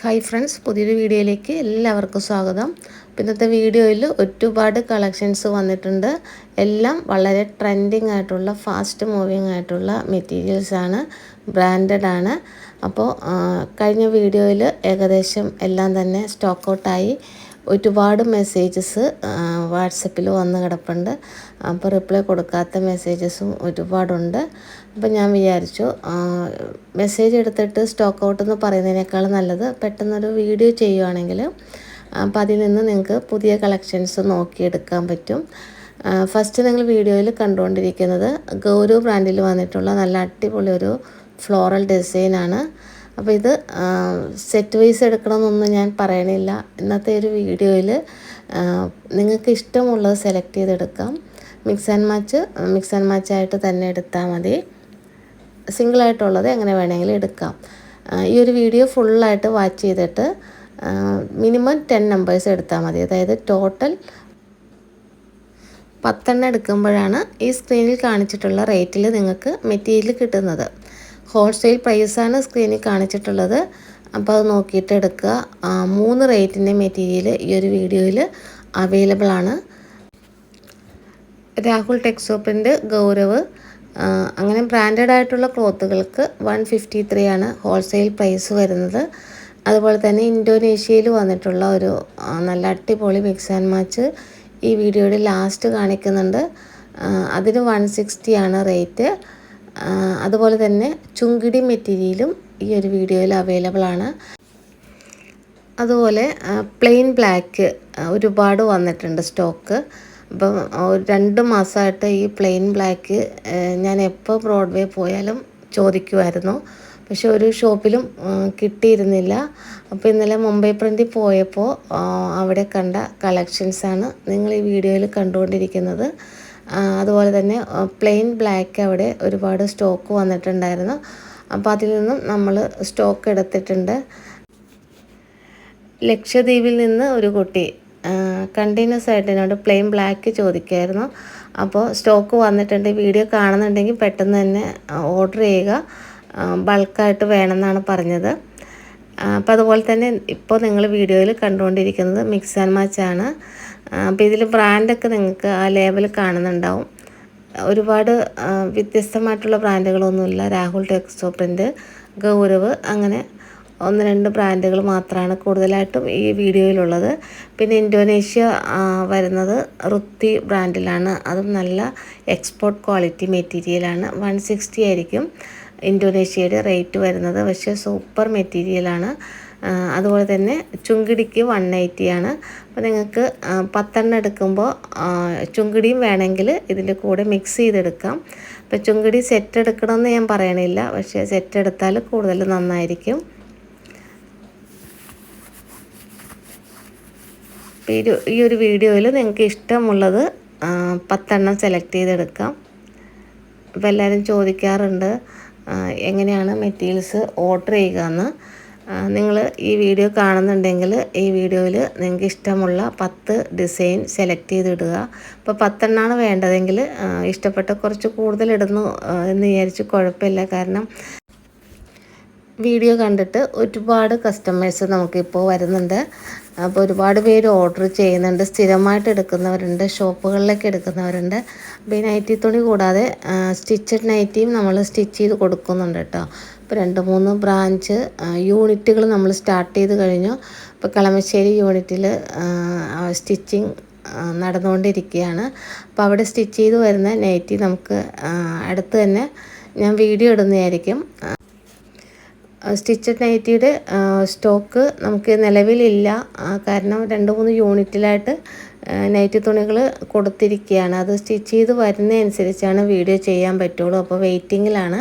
Hi friends പുതിയൊരു വീഡിയോയിലേക്ക് എല്ലാവർക്കും സ്വാഗതം. അപ്പോൾ ഇന്നത്തെ വീഡിയോയിൽ ഒരുപാട് കളക്ഷൻസ് വന്നിട്ടുണ്ട്. എല്ലാം വളരെ ട്രെൻഡിങ് ആയിട്ടുള്ള ഫാസ്റ്റ് മൂവിങ് ആയിട്ടുള്ള മെറ്റീരിയൽസാണ് ബ്രാൻഡഡ് ആണ്. അപ്പോൾ കഴിഞ്ഞ വീഡിയോയിൽ ഏകദേശം എല്ലാം തന്നെ സ്റ്റോക്ക് ഔട്ടായി ഒരുപാട് മെസ്സേജസ് വാട്സപ്പിൽ വന്ന് കിടപ്പുണ്ട്. അപ്പോൾ റിപ്ലൈ കൊടുക്കാത്ത മെസ്സേജസും ഒരുപാടുണ്ട്. അപ്പോൾ ഞാൻ വിചാരിച്ചു മെസ്സേജ് എടുത്തിട്ട് സ്റ്റോക്ക് ഔട്ട് എന്ന് പറയുന്നതിനേക്കാൾ നല്ലത് പെട്ടെന്നൊരു വീഡിയോ ചെയ്യുവാണെങ്കിൽ അപ്പോൾ അതിൽ നിന്ന് നിങ്ങൾക്ക് പുതിയ കളക്ഷൻസ് നോക്കിയെടുക്കാൻ പറ്റും. ഫസ്റ്റ് നിങ്ങൾ വീഡിയോയിൽ കണ്ടുകൊണ്ടിരിക്കുന്നത് ഗൗരവ് ബ്രാൻഡിൽ വന്നിട്ടുള്ള നല്ല അടിപൊളി ഒരു ഫ്ലോറൽ ഡിസൈനാണ് അപ്പോൾ ഇത് സെറ്റ് വൈസ് എടുക്കണമെന്നൊന്നും ഞാൻ പറയണില്ല. ഇന്നത്തെ ഒരു വീഡിയോയിൽ നിങ്ങൾക്ക് ഇഷ്ടമുള്ളത് സെലക്ട് ചെയ്തെടുക്കാം. Mix and match mix and മാച്ചായിട്ട് തന്നെ എടുത്താൽ മതി. സിംഗിളായിട്ടുള്ളത് എങ്ങനെ വേണമെങ്കിലും എടുക്കാം. ഈ ഒരു വീഡിയോ ഫുള്ളായിട്ട് വാച്ച് ചെയ്തിട്ട് മിനിമം ടെൻ നമ്പേഴ്സ് എടുത്താൽ മതി. അതായത് ടോട്ടൽ പത്തെണ്ണം എടുക്കുമ്പോഴാണ് ഈ സ്ക്രീനിൽ കാണിച്ചിട്ടുള്ള റേറ്റിൽ നിങ്ങൾക്ക് മെറ്റീരിയൽ കിട്ടുന്നത്. ഹോൾസെയിൽ പ്രൈസാണ് സ്ക്രീനിൽ കാണിച്ചിട്ടുള്ളത്. അപ്പോൾ അത് നോക്കിയിട്ട് എടുക്കുക. മൂന്ന് റേറ്റിന്റെ മെറ്റീരിയൽ ഈ ഒരു വീഡിയോയിൽ അവൈലബിൾ ആണ് രാഹുൽ ടെക്സോപ്പിന്റെ ഗൗരവ് അങ്ങനെ ബ്രാൻഡഡ് ആയിട്ടുള്ള ക്ലോത്തുകൾക്ക് വൺ ഫിഫ്റ്റി ത്രീ ആണ് ഹോൾസെയിൽ പ്രൈസ് വരുന്നത്. അതുപോലെ തന്നെ ഇൻഡോനേഷ്യയിൽ വന്നിട്ടുള്ള ഒരു നല്ല അടിപൊളി മിക്സ് ആൻഡ് മാച്ച് ഈ വീഡിയോയുടെ ലാസ്റ്റ് കാണിക്കുന്നുണ്ട്. അതിന് വൺ സിക്സ്റ്റി ആണ് റേറ്റ് അതുപോലെ തന്നെ ചുങ്കിടി മെറ്റീരിയലും ഈ ഒരു വീഡിയോയിൽ അവൈലബിൾ ആണ്. അതുപോലെ പ്ലെയിൻ ബ്ലാക്ക് ഒരുപാട് വന്നിട്ടുണ്ട് സ്റ്റോക്ക് അപ്പം ഒരു രണ്ട് മാസമായിട്ട് ഈ പ്ലെയിൻ ബ്ലാക്ക് ഞാൻ എപ്പോൾ ബ്രോഡ്വേ പോയാലും ചോദിക്കുമായിരുന്നു പക്ഷെ ഒരു ഷോപ്പിലും കിട്ടിയിരുന്നില്ല. അപ്പോൾ ഇന്നലെ മുംബൈ പ്രിന്റിൽ പോയപ്പോൾ അവിടെ കണ്ട കളക്ഷൻസാണ് നിങ്ങൾ ഈ വീഡിയോയിൽ കണ്ടുകൊണ്ടിരിക്കുന്നത്. അതുപോലെ തന്നെ പ്ലെയിൻ ബ്ലാക്ക് അവിടെ ഒരുപാട് സ്റ്റോക്ക് വന്നിട്ടുണ്ടായിരുന്നു. അപ്പോൾ അതിൽ നിന്നും നമ്മൾ സ്റ്റോക്ക് എടുത്തിട്ടുണ്ട്. ലക്ഷദ്വീപിൽ നിന്ന് ഒരു കുട്ടി കണ്ടിന്യൂസ് ആയിട്ട് എന്നോട് പ്ലെയിൻ ബ്ലാക്ക് ചോദിക്കുമായിരുന്നു അപ്പോൾ സ്റ്റോക്ക് വന്നിട്ടുണ്ട് വീഡിയോ കാണുന്നുണ്ടെങ്കിൽ പെട്ടെന്ന് തന്നെ ഓർഡർ ചെയ്യുക. ബൾക്കായിട്ട് വേണമെന്നാണ് പറഞ്ഞത്. അപ്പോൾ അതുപോലെ തന്നെ ഇപ്പോൾ നിങ്ങൾ വീഡിയോയിൽ കണ്ടുകൊണ്ടിരിക്കുന്നത് മിക്സ് ആൻഡ് മാച്ച് ആണ്. അപ്പോൾ ഇതിൽ ബ്രാൻഡൊക്കെ നിങ്ങൾക്ക് ആ ലേബൽ കാണുന്നുണ്ടാവും. ഒരുപാട് വ്യത്യസ്തമായിട്ടുള്ള ബ്രാൻഡുകളൊന്നുമില്ല രാഹുൽ ടെക്സ്റ്റോ പ്രിന്റ് ഗൗരവ് അങ്ങനെ ഒന്ന് രണ്ട് ബ്രാൻഡുകൾ മാത്രമാണ് കൂടുതലായിട്ടും ഈ വീഡിയോയിലുള്ളത്. പിന്നെ ഇൻഡോനേഷ്യ വരുന്നത് റുത്തി ബ്രാൻഡിലാണ്. അതും നല്ല എക്സ്പോർട്ട് ക്വാളിറ്റി മെറ്റീരിയലാണ്. വൺ സിക്സ്റ്റി ആയിരിക്കും ഇൻഡോനേഷ്യയുടെ റേറ്റ് വരുന്നത്. പക്ഷേ സൂപ്പർ മെറ്റീരിയലാണ്. അതുപോലെ തന്നെ ചുങ്കിടിക്ക് വൺ എയ്റ്റി ആണ് അപ്പോൾ നിങ്ങൾക്ക് പത്തെണ്ണം എടുക്കുമ്പോൾ ചുങ്കിടിയും വേണമെങ്കിൽ ഇതിന്റെ കൂടെ മിക്സ് ചെയ്തെടുക്കാം. അപ്പോൾ ചുങ്കിടി സെറ്റ് എടുക്കണമെന്ന് ഞാൻ പറയണില്ല. പക്ഷേ സെറ്റ് എടുത്താൽ കൂടുതൽ നന്നായിരിക്കും. ഈ ഈ ഒരു വീഡിയോയിൽ നിങ്ങൾക്ക് ഇഷ്ടമുള്ളത് പത്തെണ്ണം സെലക്ട് ചെയ്തെടുക്കാം. അപ്പോൾ എല്ലാവരും ചോദിക്കാറുണ്ട് എങ്ങനെയാണ് മെറ്റീരിയൽസ് ഓർഡർ ചെയ്യുക എന്ന് നിങ്ങൾ ഈ വീഡിയോ കാണുന്നുണ്ടെങ്കിൽ ഈ വീഡിയോയിൽ നിങ്ങൾക്ക് ഇഷ്ടമുള്ള പത്ത് ഡിസൈൻ സെലക്ട് ചെയ്തിടുക. അപ്പോൾ പത്തെണ്ണമാണ് വേണ്ടതെങ്കിൽ ഇഷ്ടപ്പെട്ട കുറച്ച് കൂടുതൽ ഇടുന്നു എന്ന് വിചാരിച്ച് കുഴപ്പമില്ല. കാരണം വീഡിയോ കണ്ടിട്ട് ഒരുപാട് കസ്റ്റമേഴ്സ് നമുക്കിപ്പോൾ വരുന്നുണ്ട്. അപ്പോൾ ഒരുപാട് പേര് ഓർഡർ ചെയ്യുന്നുണ്ട്. സ്ഥിരമായിട്ട് എടുക്കുന്നവരുണ്ട്. ഷോപ്പുകളിലേക്ക് എടുക്കുന്നവരുണ്ട്. അപ്പോൾ ഈ നൈറ്റി തുണി കൂടാതെ സ്റ്റിച്ചഡ് നൈറ്റിയും നമ്മൾ സ്റ്റിച്ച് ചെയ്ത് കൊടുക്കുന്നുണ്ട് കേട്ടോ. ഇപ്പോൾ രണ്ട് മൂന്ന് ബ്രാഞ്ച് യൂണിറ്റുകൾ നമ്മൾ സ്റ്റാർട്ട് ചെയ്ത് കഴിഞ്ഞു. ഇപ്പോൾ കളമശ്ശേരി യൂണിറ്റിൽ സ്റ്റിച്ചിങ് നടന്നുകൊണ്ടിരിക്കുകയാണ്. അപ്പോൾ അവിടെ സ്റ്റിച്ച് ചെയ്ത് വരുന്ന നൈറ്റി നമുക്ക് അടുത്ത് തന്നെ ഞാൻ വീഡിയോ ഇടുന്നതായിരിക്കും. സ്റ്റിച്ചഡ് നൈറ്റിയുടെ സ്റ്റോക്ക് നമുക്ക് നിലവിലില്ല. കാരണം രണ്ട് മൂന്ന് യൂണിറ്റിലായിട്ട് നൈറ്റി തുണികൾ കൊടുത്തിരിക്കുകയാണ്. അത് സ്റ്റിച്ച് ചെയ്ത് വരുന്നതനുസരിച്ചാണ് വീഡിയോ ചെയ്യാൻ പറ്റുള്ളൂ. അപ്പോൾ വെയിറ്റിങ്ങിലാണ്.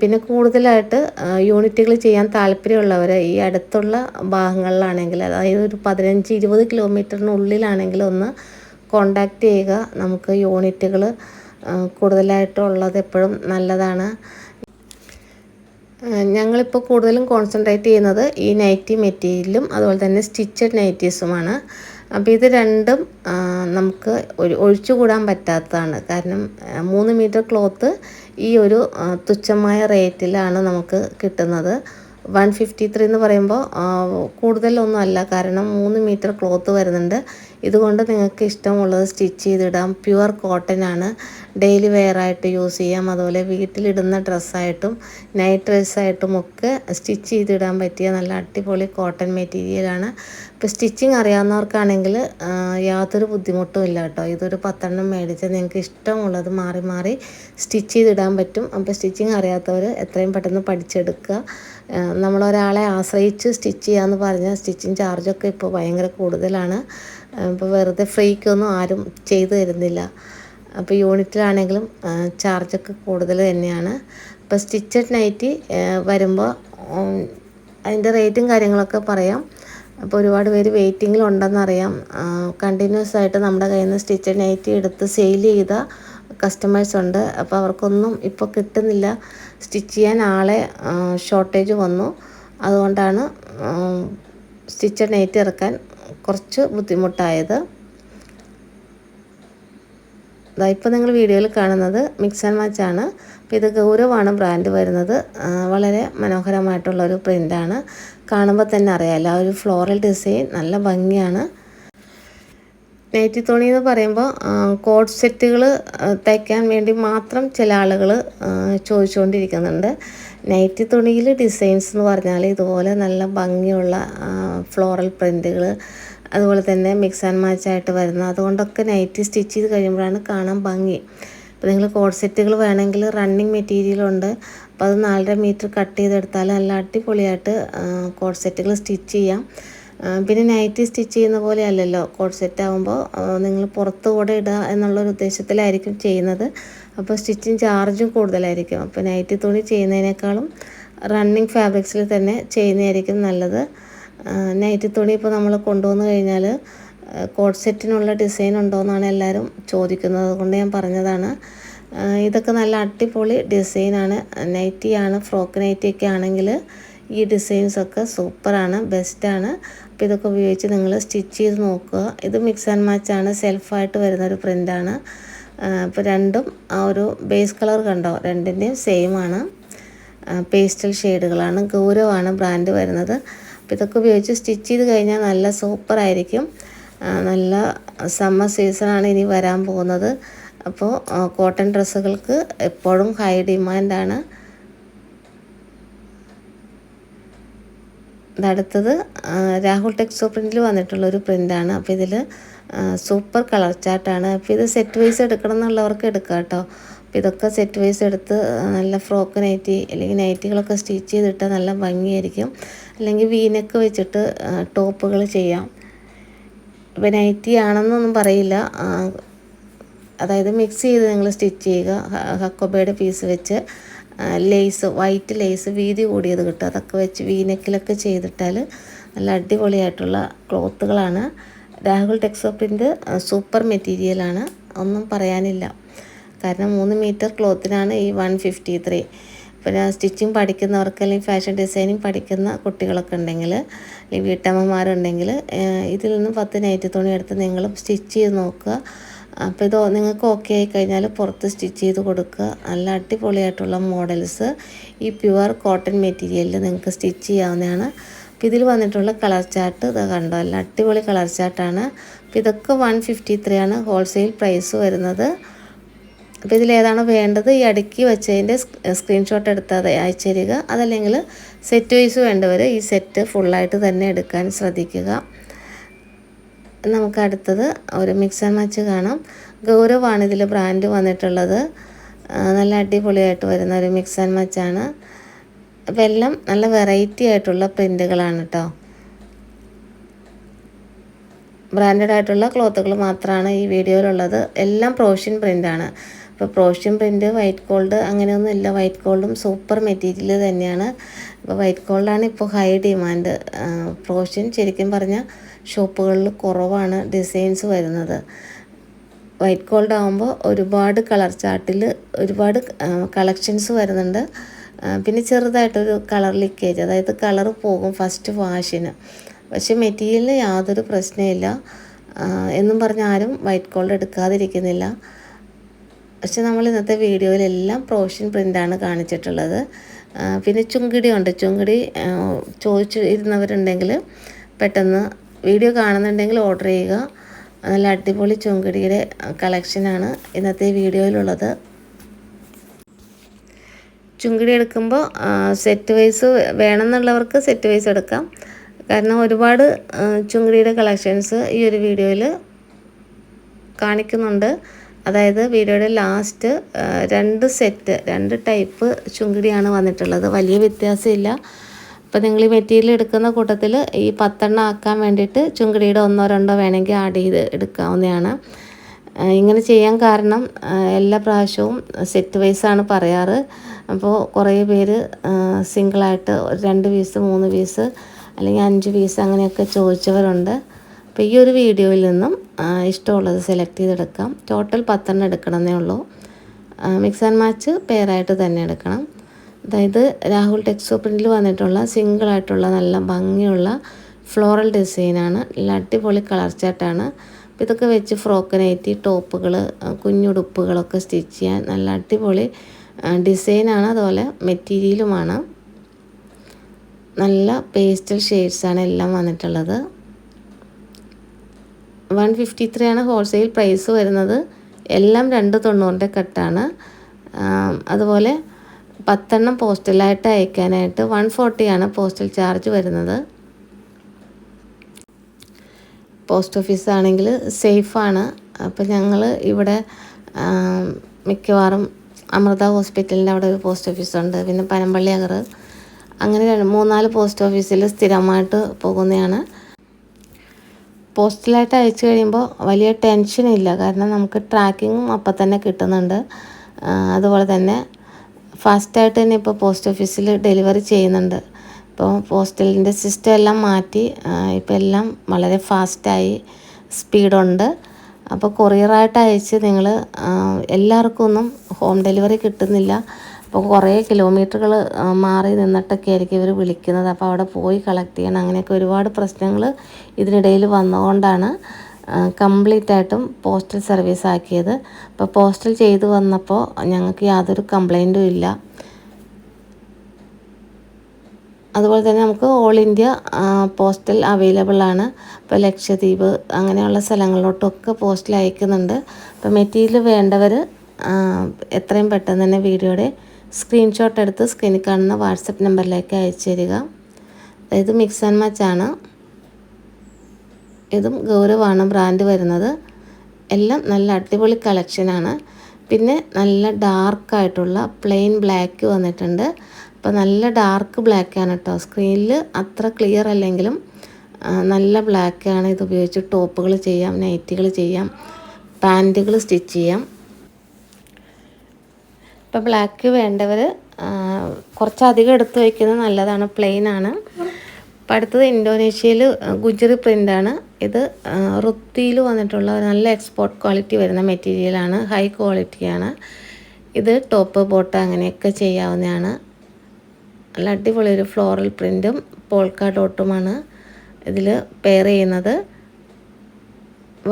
പിന്നെ കൂടുതലായിട്ട് യൂണിറ്റുകൾ ചെയ്യാൻ താല്പര്യമുള്ളവർ ഈ അടുത്തുള്ള ഭാഗങ്ങളിലാണെങ്കിൽ അതായത് ഒരു പതിനഞ്ച് ഇരുപത് കിലോമീറ്ററിനുള്ളിലാണെങ്കിൽ ഒന്ന് കോണ്ടാക്റ്റ് ചെയ്യുക. നമുക്ക് യൂണിറ്റുകൾ കൂടുതലായിട്ടുള്ളത് എപ്പോഴും നല്ലതാണ്. ഞങ്ങളിപ്പോൾ കൂടുതലും കോൺസെൻട്രേറ്റ് ചെയ്യുന്നത് ഈ നൈറ്റി മെറ്റീരിയലും അതുപോലെ തന്നെ സ്റ്റിച്ചഡ് നൈറ്റീസുമാണ് അപ്പോൾ ഇത് രണ്ടും നമുക്ക് ഒരു ഒഴിച്ചുകൂടാൻ പറ്റാത്തതാണ്. കാരണം മൂന്ന് മീറ്റർ ക്ലോത്ത് ഈ ഒരു തുച്ഛമായ റേറ്റിലാണ് നമുക്ക് കിട്ടുന്നത്. വൺ ഫിഫ്റ്റി ത്രീ എന്ന് പറയുമ്പോൾ കൂടുതലൊന്നും അല്ല കാരണം മൂന്ന് മീറ്റർ ക്ലോത്ത് വരുന്നുണ്ട്. ഇതുകൊണ്ട് നിങ്ങൾക്ക് ഇഷ്ടമുള്ളത് സ്റ്റിച്ച് ചെയ്തിടാം. പ്യുവർ കോട്ടൺ ആണ്. ഡെയിലി വെയർ ആയിട്ട് യൂസ് ചെയ്യാം. അതുപോലെ വീട്ടിലിടുന്ന ഡ്രസ്സായിട്ടും നൈറ്റ് ഡ്രസ്സായിട്ടും ഒക്കെ സ്റ്റിച്ച് ചെയ്തിടാൻ പറ്റിയ നല്ല അടിപൊളി കോട്ടൺ മെറ്റീരിയലാണ് ഇപ്പോൾ സ്റ്റിച്ചിങ് അറിയാവുന്നവർക്കാണെങ്കിൽ യാതൊരു ബുദ്ധിമുട്ടും ഇല്ല കേട്ടോ. ഇതൊരു പത്തെണ്ണം മേടിച്ച് നിങ്ങൾക്ക് ഇഷ്ടമുള്ളത് മാറി മാറി സ്റ്റിച്ച് ചെയ്തിടാൻ പറ്റും. അപ്പോൾ സ്റ്റിച്ചിങ് അറിയാത്തവർ എത്രയും പെട്ടെന്ന് പഠിച്ചെടുക്കുക. നമ്മളൊരാളെ ആശ്രയിച്ച് സ്റ്റിച്ച് ചെയ്യാമെന്ന് പറഞ്ഞാൽ സ്റ്റിച്ചിങ് ചാർജൊക്കെ ഇപ്പോൾ ഭയങ്കര കൂടുതലാണ്. ഇപ്പോൾ വെറുതെ ഫ്രീക്കൊന്നും ആരും ചെയ്തു തരുന്നില്ല. അപ്പോൾ യൂണിറ്റിലാണെങ്കിലും ചാർജൊക്കെ കൂടുതൽ തന്നെയാണ്. അപ്പോൾ സ്റ്റിച്ചഡ് നൈറ്റി വരുമ്പോൾ അതിന്റെ റേറ്റും കാര്യങ്ങളൊക്കെ പറയാം. അപ്പോൾ ഒരുപാട് പേര് വെയിറ്റിങ്ങിലുണ്ടെന്നറിയാം. കണ്ടിന്യൂസ് ആയിട്ട് നമ്മുടെ കയ്യിൽ നിന്ന് സ്റ്റിച്ചഡ് നൈറ്റി എടുത്ത് സെയിൽ ചെയ്ത കസ്റ്റമേഴ്സ് ഉണ്ട്. അപ്പോൾ അവർക്കൊന്നും ഇപ്പോൾ കിട്ടുന്നില്ല. സ്റ്റിച്ച് ചെയ്യാൻ ആളെ ഷോർട്ടേജ് വന്നു. അതുകൊണ്ടാണ് സ്റ്റിച്ച് നെയ്റ്റ് ഇറക്കാൻ കുറച്ച് ബുദ്ധിമുട്ടായത്. ഇതാ ഇപ്പോൾ നിങ്ങൾ വീഡിയോയിൽ കാണുന്നത് മിക്സ് ആൻഡ് മാച്ച് ആണ്. അപ്പോൾ ഇത് ഗൗരവമാണ് ബ്രാൻഡ് വരുന്നത്. വളരെ മനോഹരമായിട്ടുള്ള ഒരു പ്രിന്റാണ് കാണുമ്പോൾ തന്നെ അറിയാമല്ലോ ആ ഒരു ഫ്ലോറൽ ഡിസൈൻ നല്ല ഭംഗിയാണ്. നൈറ്റി തുണി എന്ന് പറയുമ്പോൾ കോഡ് സെറ്റുകൾ തയ്ക്കാൻ വേണ്ടി മാത്രം ചില ആളുകൾ ചോദിച്ചുകൊണ്ടിരിക്കുന്നുണ്ട് നൈറ്റി തുണിയിൽ ഡിസൈൻസ് എന്ന് പറഞ്ഞാൽ ഇതുപോലെ നല്ല ഭംഗിയുള്ള ഫ്ലോറൽ പ്രിന്റുകൾ അതുപോലെ തന്നെ മിക്സ് ആൻഡ് മാച്ച് ആയിട്ട് വരുന്ന അതുകൊണ്ടൊക്കെ നൈറ്റി സ്റ്റിച്ച് ചെയ്ത് കഴിയുമ്പോഴാണ് കാണാൻ ഭംഗി. അപ്പോൾ നിങ്ങൾ കോഡ് സെറ്റുകൾ വേണമെങ്കിൽ റണ്ണിങ് മെറ്റീരിയലുണ്ട് അപ്പോൾ അത് നാലര മീറ്റർ കട്ട് ചെയ്തെടുത്താൽ നല്ല അടിപൊളിയായിട്ട് കോഡ് സെറ്റുകൾ സ്റ്റിച്ച് ചെയ്യാം. പിന്നെ നൈറ്റി സ്റ്റിച്ച് ചെയ്യുന്ന പോലെ അല്ലല്ലോ കോഡ് സെറ്റ് ആകുമ്പോൾ നിങ്ങൾ പുറത്ത് കൂടെ ഇടുക എന്നുള്ളൊരു ഉദ്ദേശത്തിലായിരിക്കും ചെയ്യുന്നത്. അപ്പോൾ സ്റ്റിച്ചിങ് ചാർജും കൂടുതലായിരിക്കും. അപ്പോൾ നൈറ്റി തുണി ചെയ്യുന്നതിനേക്കാളും റണ്ണിങ് ഫാബ്രിക്സിൽ തന്നെ ചെയ്യുന്നതായിരിക്കും നല്ലത്. നൈറ്റി തുണി ഇപ്പോൾ നമ്മൾ കൊണ്ടുവന്ന് കഴിഞ്ഞാൽ കോഡ് സെറ്റിനുള്ള ഡിസൈൻ ഉണ്ടോ എന്നാണ് എല്ലാവരും ചോദിക്കുന്നത്. അതുകൊണ്ട് ഞാൻ പറഞ്ഞതാണ്. ഇതൊക്കെ നല്ല അടിപൊളി ഡിസൈനാണ് നൈറ്റിയാണ് ഫ്രോക്ക് നൈറ്റിയൊക്കെ ആണെങ്കിൽ ഈ ഡിസൈൻസൊക്കെ സൂപ്പറാണ് ബെസ്റ്റാണ് അപ്പോൾ ഇതൊക്കെ ഉപയോഗിച്ച് നിങ്ങൾ സ്റ്റിച്ച് ചെയ്ത് നോക്കുക. ഇത് മിക്സ് ആൻഡ് മാച്ച് ആണ്. സെൽഫായിട്ട് വരുന്ന ഒരു പ്രിന്റാണ് അപ്പോൾ രണ്ടും ആ ഒരു ബേസ് കളർ കണ്ടോ? രണ്ടിന്റെയും സെയിം ആണ്. പേസ്റ്റൽ ഷെയ്ഡുകളാണ് ഗൗരവമാണ് ബ്രാൻഡ് വരുന്നത്. അപ്പോൾ ഇതൊക്കെ ഉപയോഗിച്ച് സ്റ്റിച്ച് ചെയ്ത് കഴിഞ്ഞാൽ നല്ല സൂപ്പറായിരിക്കും ആയിരിക്കും. നല്ല സമ്മർ സീസണാണ് ഇനി വരാൻ പോകുന്നത്. അപ്പോൾ കോട്ടൺ ഡ്രസ്സുകൾക്ക് എപ്പോഴും ഹൈ ഡിമാൻഡാണ് അടുത്തത് രാഹുൽ ടെക്സോ പ്രിന്റിൽ വന്നിട്ടുള്ള ഒരു പ്രിന്റാണ് അപ്പോൾ ഇതിൽ സൂപ്പർ കളർ ചാർട്ടാണ്. അപ്പോൾ ഇത് സെറ്റ് വൈസ് എടുക്കണം എന്നുള്ളവർക്ക് എടുക്കാം കേട്ടോ. അപ്പോൾ ഇതൊക്കെ സെറ്റ് വൈസ് എടുത്ത് നല്ല ഫ്രോക്ക് നൈറ്റി അല്ലെങ്കിൽ നൈറ്റികളൊക്കെ സ്റ്റിച്ച് ചെയ്തിട്ട് നല്ല ഭംഗിയായിരിക്കും. അല്ലെങ്കിൽ വീനൊക്കെ വെച്ചിട്ട് ടോപ്പുകൾ ചെയ്യാം. ഇപ്പോൾ നൈറ്റി ആണെന്നൊന്നും പറയില്ല. അതായത് മിക്സ് ചെയ്ത് നിങ്ങൾ സ്റ്റിച്ച് ചെയ്യുക. ഹക്കോബയുടെ പീസ് വെച്ച്. ലേസ് വൈറ്റ് ലേസ് വീതി കൂടിയത് കിട്ടും. അതൊക്കെ വെച്ച് വീനക്കിലൊക്കെ ചെയ്തിട്ടാൽ നല്ല അടിപൊളിയായിട്ടുള്ള ക്ലോത്തുകളാണ്. രാഹുൽ ടെക്സോപ്പിന്റെ സൂപ്പർ മെറ്റീരിയലാണ്. ഒന്നും പറയാനില്ല. കാരണം മൂന്ന് മീറ്റർ ക്ലോത്തിനാണ് ഈ വൺ ഫിഫ്റ്റി ത്രീ. പിന്നെ സ്റ്റിച്ചിങ് പഠിക്കുന്നവർക്ക് അല്ലെങ്കിൽ ഫാഷൻ ഡിസൈനിങ് പഠിക്കുന്ന കുട്ടികളൊക്കെ ഉണ്ടെങ്കിൽ അല്ലെങ്കിൽ വീട്ടമ്മമാരുണ്ടെങ്കിൽ ഇതിൽ നിന്നും പത്ത് നൈറ്റി തുണി എടുത്ത് നിങ്ങൾ സ്റ്റിച്ച് ചെയ്ത് നോക്കുക. അപ്പോൾ ഇത് നിങ്ങൾക്ക് ഓക്കെ ആയി കഴിഞ്ഞാൽ പുറത്ത് സ്റ്റിച്ച് ചെയ്ത് കൊടുക്കുക. നല്ല അടിപൊളിയായിട്ടുള്ള മോഡൽസ് ഈ പ്യുവർ കോട്ടൺ മെറ്റീരിയലിൽ നിങ്ങൾക്ക് സ്റ്റിച്ച് ചെയ്യാവുന്നതാണ്. അപ്പോൾ ഇതിൽ വന്നിട്ടുള്ള കളർ ചാർട്ട് ഇത് കണ്ടോ? നല്ല അടിപൊളി കളർ ചാർട്ടാണ് അപ്പോൾ ഇതൊക്കെ വൺ ഫിഫ്റ്റി ത്രീ ആണ് ഹോൾസെയിൽ പ്രൈസ് വരുന്നത്. അപ്പോൾ ഇതിലേതാണ് വേണ്ടത്? ഈ അടുക്കി വെച്ചതിന്റെ സ്ക്രീൻഷോട്ട് എടുത്താൽ അയച്ചു തരിക. അതല്ലെങ്കിൽ സെറ്റ് വൈസ് വേണ്ടവർ ഈ സെറ്റ് ഫുള്ളായിട്ട് തന്നെ എടുക്കാൻ ശ്രദ്ധിക്കുക. നമുക്ക് അടുത്തത് ഒരു മിക്സ് ആൻഡ് മാച്ച് കാണാം. ഗൗരവാണ് ഇതിൽ ബ്രാൻഡ് വന്നിട്ടുള്ളത്. നല്ല അടിപൊളിയായിട്ട് വരുന്ന ഒരു മിക്സ് ആൻഡ് മാച്ചാണ് അപ്പോൾ എല്ലാം നല്ല വെറൈറ്റി ആയിട്ടുള്ള പ്രിന്റുകളാണ് കേട്ടോ ബ്രാൻഡഡ് ആയിട്ടുള്ള ക്ലോത്തുകൾ മാത്രമാണ് ഈ വീഡിയോയിലുള്ളത് എല്ലാം പ്രോഷ്യൻ പ്രിന്റാണ് ഇപ്പോൾ പ്രോഷ്യൻ പ്രിന്റ് വൈറ്റ് ഗോൾഡ് അങ്ങനെയൊന്നും ഇല്ല. വൈറ്റ് ഗോൾഡും സൂപ്പർ മെറ്റീരിയൽ തന്നെയാണ്. ഇപ്പോൾ വൈറ്റ് ഗോൾഡാണ് ഇപ്പോൾ ഹൈ ഡിമാൻഡ് പ്രോഷ്യൻ ശരിക്കും പറഞ്ഞാൽ ഷോപ്പുകളിൽ കുറവാണ് ഡിസൈൻസ് വരുന്നത്. വൈറ്റ് ഗോൾഡ് ആകുമ്പോൾ ഒരുപാട് കളർ ചാർട്ടിൽ ഒരുപാട് കളക്ഷൻസ് വരുന്നുണ്ട്. പിന്നെ ചെറുതായിട്ടൊരു കളർ ലീക്കേജ് അതായത് കളർ പോകും ഫസ്റ്റ് വാഷിന് പക്ഷേ മെറ്റീരിയലിന് യാതൊരു പ്രശ്നമില്ല എന്നും പറഞ്ഞാലും ആരും വൈറ്റ് ഗോൾഡ് എടുക്കാതിരിക്കുന്നില്ല. പക്ഷെ നമ്മൾ ഇന്നത്തെ വീഡിയോയിലെല്ലാം പ്രൊവിഷൻ പ്രിന്റാണ് കാണിച്ചിട്ടുള്ളത്. പിന്നെ ചുങ്കിടി ഉണ്ട്. ചുങ്കിടി ചോദിച്ചു ഇരുന്നവരുണ്ടെങ്കിൽ പെട്ടെന്ന് വീഡിയോ കാണുന്നുണ്ടെങ്കിൽ ഓർഡർ ചെയ്യുക. നല്ല അടിപൊളി ചുങ്കിടിയുടെ കളക്ഷനാണ് ഇന്നത്തെ വീഡിയോയിലുള്ളത്. ചുങ്കിടി എടുക്കുമ്പോൾ സെറ്റ് വൈസ് വേണമെന്നുള്ളവർക്ക് സെറ്റ് വൈസ് എടുക്കാം. കാരണം ഒരുപാട് ചുങ്കിടിയുടെ കളക്ഷൻസ് ഈ ഒരു വീഡിയോയിൽ കാണിക്കുന്നുണ്ട്. അതായത് വീഡിയോയുടെ ലാസ്റ്റ് രണ്ട് സെറ്റ് രണ്ട് ടൈപ്പ് ചുങ്കിടിയാണ് വന്നിട്ടുള്ളത്. വലിയ വ്യത്യാസമില്ല. അപ്പോൾ നിങ്ങൾ ഈ മെറ്റീരിയൽ എടുക്കുന്ന കൂട്ടത്തിൽ ഈ പത്തെണ്ണം ആക്കാൻ വേണ്ടിയിട്ട് ചുങ്കിടിയുടെ ഒന്നോ രണ്ടോ വേണമെങ്കിൽ ആഡ് ചെയ്ത് എടുക്കാവുന്നതാണ്. ഇങ്ങനെ ചെയ്യാൻ കാരണം എല്ലാ പ്രാവശ്യവും സെറ്റ് വൈസാണ് പറയാറ്. അപ്പോൾ കുറേ പേര് സിംഗിളായിട്ട് രണ്ട് പീസ് മൂന്ന് പീസ് അല്ലെങ്കിൽ അഞ്ച് പീസ് അങ്ങനെയൊക്കെ ചോദിച്ചവരുണ്ട്. അപ്പോൾ ഈ ഒരു വീഡിയോയിൽ നിന്നും ഇഷ്ടമുള്ളത് സെലക്ട് ചെയ്തെടുക്കാം. ടോട്ടൽ പത്തെണ്ണം എടുക്കണമെന്നേ ഉള്ളൂ. മിക്സ് ആൻഡ് മാച്ച് പെയറായിട്ട് തന്നെ എടുക്കണം. അതായത് രാഹുൽ ടെക്സ്റ്റോ പ്രിന്റിൽ വന്നിട്ടുള്ള സിംഗിളായിട്ടുള്ള നല്ല ഭംഗിയുള്ള ഫ്ലോറൽ ഡിസൈനാണ് നല്ല അടിപൊളി കളർ ചാട്ടാണ് അപ്പോൾ ഇതൊക്കെ വെച്ച് ഫ്രോക്ക് നൈറ്റി ടോപ്പുകൾ കുഞ്ഞുടുപ്പുകളൊക്കെ സ്റ്റിച്ച് ചെയ്യാൻ നല്ല അടിപൊളി ഡിസൈനാണ് അതുപോലെ മെറ്റീരിയലുമാണ് നല്ല പേസ്റ്റൽ ഷെയ്ഡ്സാണ് എല്ലാം വന്നിട്ടുള്ളത്. വൺ ഫിഫ്റ്റി ത്രീ ആണ് ഹോൾസെയിൽ പ്രൈസ് വരുന്നത്. എല്ലാം രണ്ട് തൊണ്ണൂറിന്റെ കട്ടാണ്. അതുപോലെ പത്തെണ്ണം പോസ്റ്റലായിട്ട് അയക്കാനായിട്ട് വൺ ഫോർട്ടിയാണ് പോസ്റ്റൽ ചാർജ് വരുന്നത്. പോസ്റ്റ് ഓഫീസ് ആണെങ്കിൽ സേഫാണ്. അപ്പോൾ ഞങ്ങൾ ഇവിടെ മിക്കവാറും അമൃത ഹോസ്പിറ്റലിന്റെ അവിടെ ഒരു പോസ്റ്റ് ഓഫീസുണ്ട് പിന്നെ പനമ്പള്ളി അഗർ അങ്ങനെ മൂന്നാൽ പോസ്റ്റ് ഓഫീസിൽ സ്ഥിരമായിട്ട് പോകുന്നതാണ്. പോസ്റ്റലായിട്ട് അയച്ചു കഴിയുമ്പോൾ വലിയ ടെൻഷനില്ല കാരണം നമുക്ക് ട്രാക്കിങ്ങും അപ്പം തന്നെ കിട്ടുന്നുണ്ട്. അതുപോലെ തന്നെ ഫാസ്റ്റായിട്ട് തന്നെ ഇപ്പോൾ പോസ്റ്റ് ഓഫീസിൽ ഡെലിവറി ചെയ്യുന്നുണ്ട്. ഇപ്പോൾ പോസ്റ്റലിന്റെ സിസ്റ്റം എല്ലാം മാറ്റി ഇപ്പോൾ എല്ലാം വളരെ ഫാസ്റ്റായി സ്പീഡുണ്ട് അപ്പോൾ കൊറിയറായിട്ട് അയച്ച് നിങ്ങൾ എല്ലാവർക്കും ഒന്നും ഹോം ഡെലിവറി കിട്ടുന്നില്ല. അപ്പോൾ കുറേ കിലോമീറ്ററുകൾ മാറി നിന്നിട്ടൊക്കെ ആയിരിക്കും ഇവർ വിളിക്കുന്നത്. അപ്പോൾ അവിടെ പോയി കളക്ട് ചെയ്യണം അങ്ങനെയൊക്കെ ഒരുപാട് പ്രശ്നങ്ങൾ ഇതിനിടയിൽ വന്നുകൊണ്ടാണ് കംപ്ലീറ്റ് ആയിട്ടും പോസ്റ്റൽ സർവീസ് ആക്കിയത്. അപ്പോൾ പോസ്റ്റൽ ചെയ്തു വന്നപ്പോൾ ഞങ്ങൾക്ക് യാതൊരു കംപ്ലൈന്റും ഇല്ല. അതുപോലെ തന്നെ നമുക്ക് ഓൾ ഇന്ത്യ പോസ്റ്റൽ അവൈലബിൾ ആണ്. ഇപ്പോൾ ലക്ഷദ്വീപ് അങ്ങനെയുള്ള സ്ഥലങ്ങളിലോട്ടൊക്കെ പോസ്റ്റൽ അയക്കുന്നുണ്ട്. അപ്പോൾ മെറ്റീരിയൽ വേണ്ടവർ എത്രയും പെട്ടെന്ന് തന്നെ വീഡിയോയുടെ സ്ക്രീൻഷോട്ട് എടുത്ത് സ്ക്രീനിൽ കാണുന്ന വാട്സപ്പ് നമ്പറിലേക്ക് അയച്ചു തരിക ഇത് മിക്സ് ആൻഡ് മാച്ച് ആണ്. ഇതും ഗൗരവാണ് ബ്രാൻഡ് വരുന്നത്. എല്ലാം നല്ല അടിപൊളി കളക്ഷനാണ് പിന്നെ നല്ല ഡാർക്കായിട്ടുള്ള പ്ലെയിൻ ബ്ലാക്ക് വന്നിട്ടുണ്ട്. അപ്പോൾ നല്ല ഡാർക്ക് ബ്ലാക്കാണ് കേട്ടോ സ്ക്രീനിൽ അത്ര ക്ലിയർ അല്ലെങ്കിലും നല്ല ബ്ലാക്കാണ് ഇത് ഉപയോഗിച്ച് ടോപ്പുകൾ ചെയ്യാം നൈറ്റികൾ ചെയ്യാം പാന്റുകൾ സ്റ്റിച്ച് ചെയ്യാം. ഇപ്പോൾ ബ്ലാക്ക് വേണ്ടവർ കുറച്ചധികം എടുത്ത് വയ്ക്കുന്നത് നല്ലതാണ് പ്ലെയിൻ ആണ്. അപ്പോൾ അടുത്തത് ഇൻഡോനേഷ്യയിൽ ഗുജറി പ്രിന്റാണ് ഇത് റുത്തിയിൽ വന്നിട്ടുള്ള നല്ല എക്സ്പോർട്ട് ക്വാളിറ്റി വരുന്ന മെറ്റീരിയലാണ് ഹൈ ക്വാളിറ്റിയാണ് ഇത് ടോപ്പ് ബോട്ട് അങ്ങനെയൊക്കെ ചെയ്യാവുന്നതാണ്. നല്ല അടിപൊളി ഒരു ഫ്ലോറൽ പ്രിന്റും പോൾക്ക ഡോട്ടുമാണ് ഇതിൽ പെയർ ചെയ്യുന്നത്.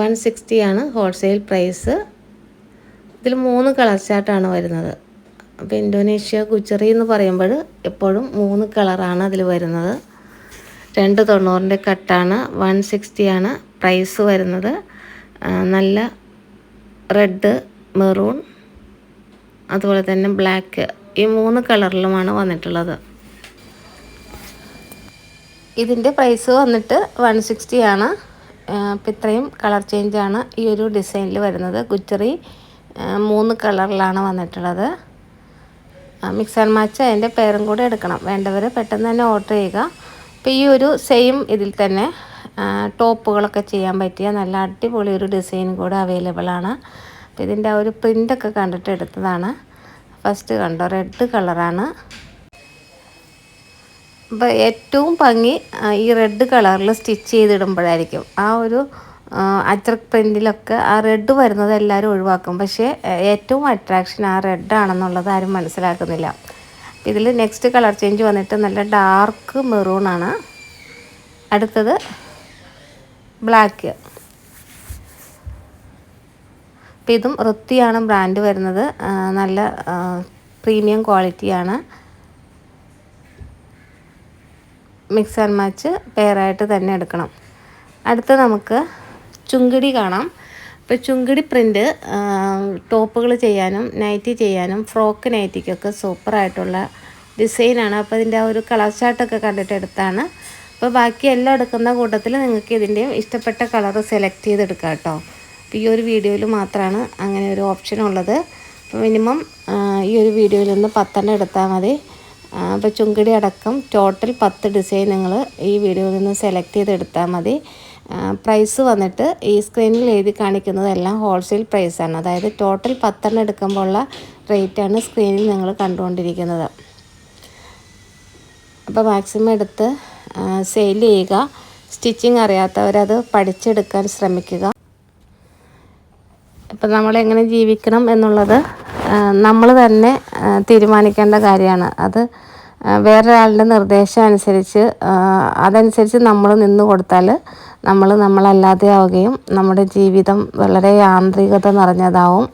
വൺ സിക്സ്റ്റിയാണ് ഹോൾസെയിൽ പ്രൈസ് ഇതിൽ മൂന്ന് കളർ ചാർട്ടാണ് വരുന്നത്. അപ്പോൾ ഇന്തോനേഷ്യ ഗുജറി എന്ന് പറയുമ്പോൾ എപ്പോഴും മൂന്ന് കളറാണ് അതിൽ വരുന്നത്. രണ്ട് തൊണ്ണൂറിന്റെ കട്ടാണ് വൺ സിക്സ്റ്റിയാണ് പ്രൈസ് വരുന്നത്. നല്ല റെഡ് മെറൂൺ അതുപോലെ തന്നെ ബ്ലാക്ക് ഈ മൂന്ന് കളറിലുമാണ് വന്നിട്ടുള്ളത്. ഇതിന്റെ പ്രൈസ് വന്നിട്ട് വൺ സിക്സ്റ്റി ആണ്. അപ്പം ഇത്രയും കളർ ചേഞ്ചാണ് ഈ ഒരു ഡിസൈനിൽ വരുന്നത്. ഗുജറി മൂന്ന് കളറിലാണ് വന്നിട്ടുള്ളത്. മിക്സ് ആൻഡ് മാച്ച് അതിന്റെ പേരും കൂടെ എടുക്കണം. വേണ്ടവർ പെട്ടെന്ന് തന്നെ ഓർഡർ ചെയ്യുക. അപ്പോൾ ഈ ഒരു സെയിം ഇതിൽ തന്നെ ടോപ്പുകളൊക്കെ ചെയ്യാൻ പറ്റിയ നല്ല അടിപൊളി ഒരു ഡിസൈൻ കൂടെ അവൈലബിൾ ആണ്. അപ്പോൾ ഇതിന്റെ ആ ഒരു പ്രിന്റൊക്കെ കണ്ടിട്ട് എടുത്തതാണ്. ഫസ്റ്റ് കണ്ടോ റെഡ് കളറാണ് അപ്പോൾ ഏറ്റവും ഭംഗി ഈ റെഡ് കളറിൽ സ്റ്റിച്ച് ചെയ്തിടുമ്പോഴായിരിക്കും ആ ഒരു അച്ചർക്ക് പ്രിന്റിലൊക്കെ ആ റെഡ് വരുന്നത് എല്ലാവരും ഒഴിവാക്കും. പക്ഷേ ഏറ്റവും അട്രാക്ഷൻ ആ റെഡ് ആണെന്നുള്ളത് ആരും മനസ്സിലാക്കുന്നില്ല. ഇതിൽ നെക്സ്റ്റ് കളർ ചേഞ്ച് വന്നിട്ട് നല്ല ഡാർക്ക് മെറൂൺ ആണ്. അടുത്തത് ബ്ലാക്ക് അപ്പോൾ ഇതും വൃത്തിയാണ് ബ്രാൻഡ് വരുന്നത്. നല്ല പ്രീമിയം ക്വാളിറ്റിയാണ് മിക്സ് ആൻഡ് മാച്ച് പെയറായിട്ട് തന്നെ എടുക്കണം. അടുത്ത് നമുക്ക് ചുങ്കിടി കാണാം. അപ്പോൾ ചുങ്കിടി പ്രിന്റ് ടോപ്പുകൾ ചെയ്യാനും നൈറ്റി ചെയ്യാനും ഫ്രോക്ക് നൈറ്റിക്കൊക്കെ സൂപ്പറായിട്ടുള്ള ഡിസൈനാണ് അപ്പോൾ ഇതിന്റെ ആ ഒരു കളർ ചാർട്ടൊക്കെ കണ്ടിട്ട് എടുത്താണ്. അപ്പോൾ ബാക്കി എല്ലാം എടുക്കുന്ന കൂട്ടത്തിൽ നിങ്ങൾക്ക് ഇതിന്റെയും ഇഷ്ടപ്പെട്ട കളർ സെലക്ട് ചെയ്തെടുക്കാം കേട്ടോ. അപ്പോൾ ഈ ഒരു വീഡിയോയിൽ മാത്രമാണ് അങ്ങനെ ഒരു ഓപ്ഷൻ ഉള്ളത്. അപ്പോൾ മിനിമം ഈ ഒരു വീഡിയോയിൽ നിന്ന് പത്തെണ്ണം എടുത്താൽ മതി. അപ്പോൾ ചുങ്കിടി അടക്കം ടോട്ടൽ പത്ത് ഡിസൈൻ നിങ്ങൾ ഈ വീഡിയോയിൽ നിന്ന് സെലക്ട് ചെയ്തെടുത്താൽ മതി. പ്രൈസ് വന്നിട്ട് ഈ സ്ക്രീനിൽ എഴുതി കാണിക്കുന്നതെല്ലാം ഹോൾസെയിൽ പ്രൈസാണ് അതായത് ടോട്ടൽ പത്തെണ്ണം എടുക്കുമ്പോൾ ഉള്ള റേറ്റാണ് സ്ക്രീനിൽ നിങ്ങൾ കണ്ടുകൊണ്ടിരിക്കുന്നത്. അപ്പോൾ മാക്സിമം എടുത്ത് സെയിൽ ചെയ്യുക. സ്റ്റിച്ചിങ് അറിയാത്തവരത് പഠിച്ചെടുക്കാൻ ശ്രമിക്കുക. ഇപ്പം നമ്മളെങ്ങനെ ജീവിക്കണം എന്നുള്ളത് നമ്മൾ തന്നെ തീരുമാനിക്കേണ്ട കാര്യമാണ്. അത് വേറൊരാളുടെ നിർദ്ദേശം അനുസരിച്ച് അതനുസരിച്ച് നമ്മൾ നിന്ന് കൊടുത്താൽ നമ്മൾ നമ്മളല്ലാതെ ആവുകയും നമ്മുടെ ജീവിതം വളരെ യാന്ത്രികത നിറഞ്ഞതാവും.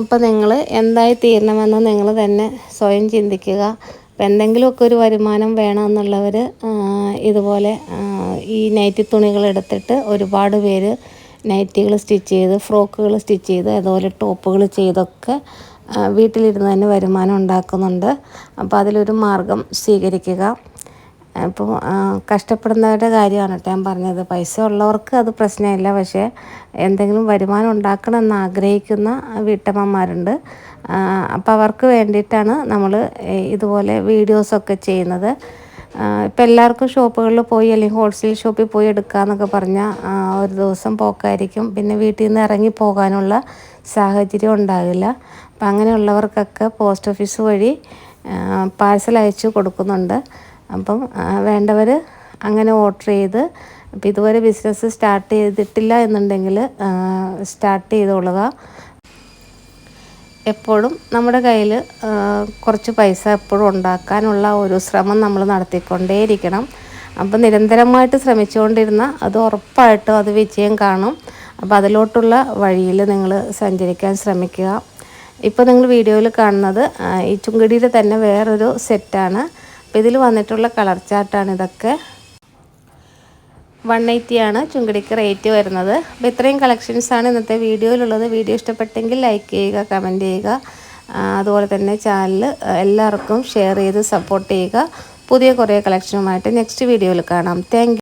അപ്പോൾ നിങ്ങൾ എന്തായി തീരണമെന്ന് നിങ്ങൾ തന്നെ സ്വയം ചിന്തിക്കുക. അപ്പോൾ എന്തെങ്കിലുമൊക്കെ ഒരു വരുമാനം വേണമെന്നുള്ളവർ ഇതുപോലെ ഈ നൈറ്റി തുണികൾ എടുത്തിട്ട് ഒരുപാട് പേര് നൈറ്റികൾ സ്റ്റിച്ച് ചെയ്ത് ഫ്രോക്കുകൾ സ്റ്റിച്ച് ചെയ്ത് അതുപോലെ ടോപ്പുകൾ ചെയ്തൊക്കെ വീട്ടിലിരുന്ന് തന്നെ വരുമാനം ഉണ്ടാക്കുന്നുണ്ട്. അപ്പോൾ അതിലൊരു മാർഗം സ്വീകരിക്കുക. അപ്പോൾ കഷ്ടപ്പെടുന്നവരുടെ കാര്യമാണ് ഞാൻ പറഞ്ഞത്. പൈസ ഉള്ളവർക്ക് അത് പ്രശ്നമില്ല. പക്ഷേ എന്തെങ്കിലും വരുമാനം ഉണ്ടാക്കണമെന്ന് ആഗ്രഹിക്കുന്ന വീട്ടമ്മമാരുണ്ട്. അപ്പോൾ അവർക്ക് വേണ്ടിയിട്ടാണ് നമ്മൾ ഇതുപോലെ വീഡിയോസൊക്കെ ചെയ്യുന്നത്. ഇപ്പം എല്ലാവർക്കും ഷോപ്പുകളിൽ പോയി അല്ലെങ്കിൽ ഹോൾസെയിൽ ഷോപ്പിൽ പോയി എടുക്കാമെന്നൊക്കെ പറഞ്ഞാൽ ഒരു ദിവസം പോക്കായിരിക്കും. പിന്നെ വീട്ടിൽ നിന്ന് ഇറങ്ങി പോകാനുള്ള സാഹചര്യം ഉണ്ടാകില്ല. അപ്പം അങ്ങനെയുള്ളവർക്കൊക്കെ പോസ്റ്റ് ഓഫീസ് വഴി പാഴ്സൽ അയച്ചു കൊടുക്കുന്നുണ്ട്. അപ്പം വേണ്ടവർ അങ്ങനെ ഓർഡർ ചെയ്ത് അപ്പം ഇതുവരെ ബിസിനസ് സ്റ്റാർട്ട് ചെയ്തിട്ടില്ല എന്നുണ്ടെങ്കിൽ സ്റ്റാർട്ട് ചെയ്തോളുക. എപ്പോഴും നമ്മുടെ കയ്യിൽ കുറച്ച് പൈസ എപ്പോഴും ഉണ്ടാക്കാനുള്ള ഒരു ശ്രമം നമ്മൾ നടത്തിക്കൊണ്ടേയിരിക്കണം. അപ്പം നിരന്തരമായിട്ട് ശ്രമിച്ചുകൊണ്ടിരുന്ന അത് ഉറപ്പായിട്ടും അത് വിജയം കാണും. അപ്പോൾ അതിലോട്ടുള്ള വഴിയിൽ നിങ്ങൾ സഞ്ചരിക്കാൻ ശ്രമിക്കുക. ഇപ്പോൾ നിങ്ങൾ വീഡിയോയിൽ കാണുന്നത് ഈ ചുങ്കടിയുടെ തന്നെ വേറൊരു സെറ്റാണ് അപ്പോൾ ഇതിൽ വന്നിട്ടുള്ള കളർ ചാർട്ടാണ് ഇതൊക്കെ. വൺ എയ്റ്റിയാണ് ചുങ്കടിക്ക് റേറ്റ് വരുന്നത്. അപ്പോൾ ഇത്രയും കളക്ഷൻസാണ് ഇന്നത്തെ വീഡിയോയിലുള്ളത്. വീഡിയോ ഇഷ്ടപ്പെട്ടെങ്കിൽ ലൈക്ക് ചെയ്യുക കമന്റ് ചെയ്യുക. അതുപോലെ തന്നെ ചാനൽ എല്ലാവർക്കും ഷെയർ ചെയ്ത് സപ്പോർട്ട് ചെയ്യുക. പുതിയ കുറേ കളക്ഷനുമായിട്ട് നെക്സ്റ്റ് വീഡിയോയിൽ കാണാം. താങ്ക്